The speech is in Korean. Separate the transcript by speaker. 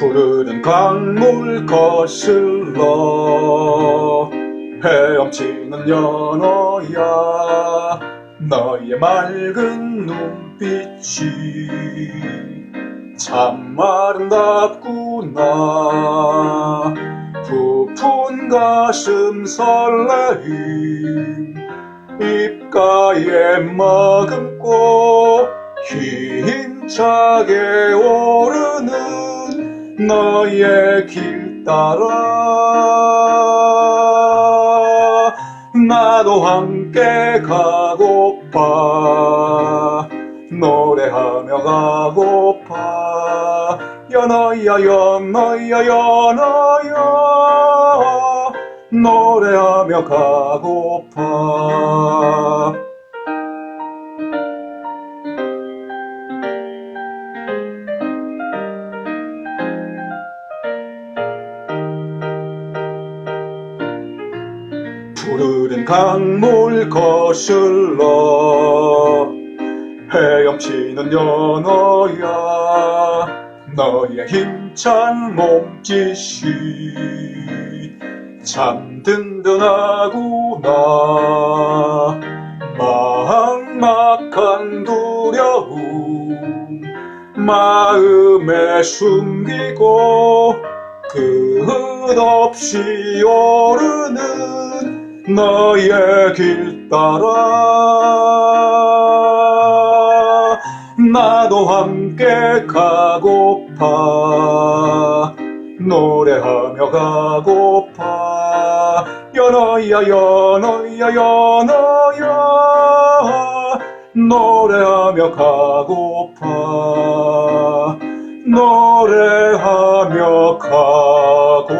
Speaker 1: 푸르른 강물 거슬러 헤엄치는 연어야 너의 맑은 눈빛이 참 아름답구나. 부푼 가슴 설레임 입가에 머금고 힘차게 오르는 너의 길 따라 나도 함께 가고파 노래하며 가고파. 연어야 연어야 연어야 노래하며 가고파 푸르른 강물 거슬러 헤엄치는 연어야 너의 힘찬 몸짓이 참 든든하구나. 막막한 두려움 마음에 숨기고 끝없이 오르는 너의 길 따라 나도 함께 가고파 노래하며 가고파. 연어야 연어야 연어야 노래하며 가고파. 노래하며 가고파